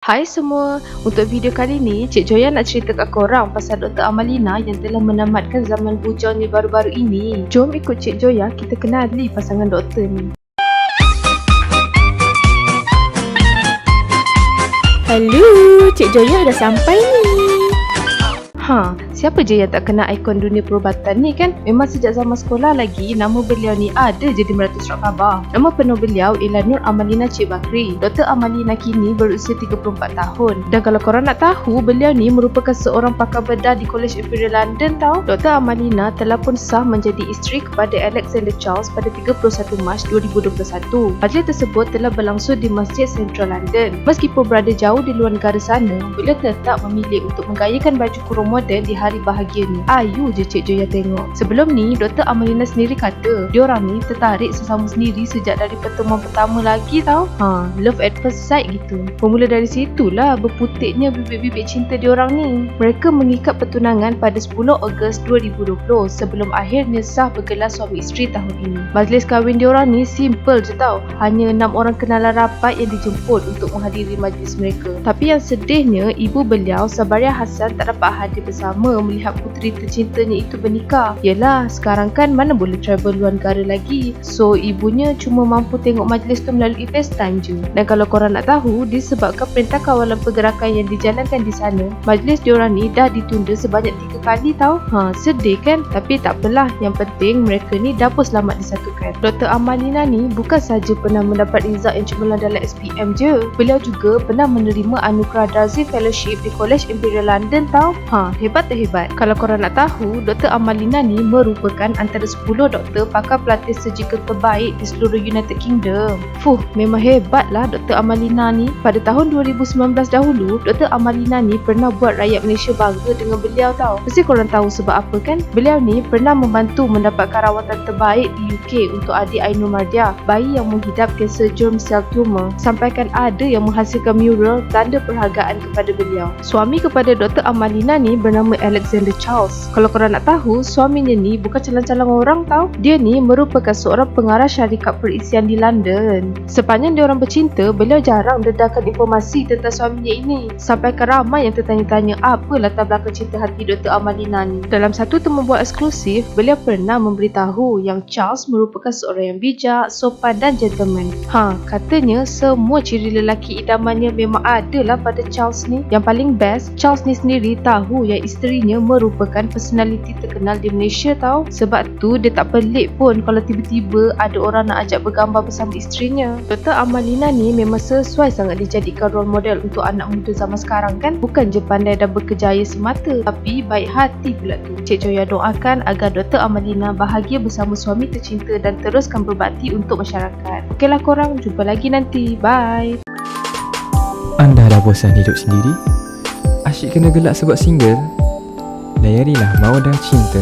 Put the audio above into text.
Hai semua, untuk video kali ni, Cik Joya nak cerita kat korang pasal Dr. Amalina yang telah menamatkan zaman bujang ni baru-baru ini. Jom ikut Cik Joya, kita kenali pasangan doktor ni. Hello, Cik Joya dah sampai ni. Ha, siapa je yang tak kenal ikon dunia perubatan ni kan? Memang sejak zaman sekolah lagi, nama beliau ni ada je di meratus surat khabar. Nama penuh beliau ialah Nur Amalina Cik Bakri. Dr. Amalina kini berusia 34 tahun. Dan kalau korang nak tahu, beliau ni merupakan seorang pakar bedah di College Imperial London tau. Dr. Amalina telah pun sah menjadi isteri kepada Alexander Charles pada 31 Mac 2021. Majlis tersebut telah berlangsung di Masjid Central London. Meskipun berada jauh di luar negara sana, beliau tetap memilih untuk menggayakan baju kurung model di hari bahagia ni. Ayu je Cik Joya tengok. Sebelum ni, Dr. Amalina sendiri kata, diorang ni tertarik sesama sendiri sejak dari pertemuan pertama lagi tau. Ha, love at first sight gitu. Bermula dari situlah berputiknya bibit-bibit cinta diorang ni. Mereka mengikat pertunangan pada 10 Ogos 2020 sebelum akhirnya sah bergelar suami isteri tahun ini. Majlis kahwin diorang ni simple je tau. Hanya enam orang kenalan rapat yang dijemput untuk menghadiri majlis mereka. Tapi yang sedihnya, ibu beliau Sabaria Hassan tak dapat hadir bersama melihat puteri tercintanya itu bernikah. Yelah, sekarang kan mana boleh travel luar negara lagi. So, ibunya cuma mampu tengok majlis tu melalui FaceTime je. Dan kalau korang nak tahu, disebabkan perintah kawalan pergerakan yang dijalankan di sana, majlis diorang ni dah ditunda sebanyak tiga kali tau. Ha, sedih kan? Tapi tak apalah. Yang penting mereka ni dah pun selamat disatukan. Dr. Amalina ni bukan saja pernah mendapat result yang cemerlang dalam SPM je. Beliau juga pernah menerima anugerah Darzi Fellowship di College Imperial London tau. Ha, hebat tak hebat? Kalau korang nak tahu, Dr. Amalina ni merupakan antara 10 doktor pakar pelatih surgical terbaik di seluruh United Kingdom. Fuh, memang hebat lah Dr. Amalina ni. Pada tahun 2019 dahulu, Dr. Amalina ni pernah buat rakyat Malaysia bangga dengan beliau tau. Mesti korang tahu sebab apa kan? Beliau ni pernah membantu mendapatkan rawatan terbaik di UK untuk adik Ainul Mardia, bayi yang menghidap kanser germ cell tumor. Sampaikan ada yang menghasilkan mural tanda perhargaan kepada beliau. Suami kepada Dr. Amalina ni bernama Alexander Charles. Kalau korang nak tahu, suaminya ni bukan calang-calang orang tau. Dia ni merupakan seorang pengarah syarikat perisian di London. Sepanjang dia orang bercinta, beliau jarang dedahkan informasi tentang suaminya ini. Sampai ke ramai yang tertanya-tanya apa latar belakang cinta hati Dr. Amalina ni. Dalam satu temu buat eksklusif, beliau pernah memberitahu yang Charles merupakan seorang yang bijak, sopan dan gentleman. Ha, katanya semua ciri lelaki idamannya memang ada lah pada Charles ni. Yang paling best, Charles ni sendiri tahu yang isterinya merupakan personaliti terkenal di Malaysia tau. Sebab tu dia tak pelik pun kalau tiba-tiba ada orang nak ajak bergambar bersama isterinya. Dr. Amalina ni memang sesuai sangat dijadikan role model untuk anak muda zaman sekarang kan. Bukan je pandai dan berkejaya semata tapi baik hati pula tu. Cik Joya doakan agar Dr. Amalina bahagia bersama suami tercinta dan teruskan berbakti untuk masyarakat. Okeylah korang, jumpa lagi nanti. Bye. Anda dah bosan hidup sendiri? Asyik kena gelak sebab single? Layarilah Maudah Cinta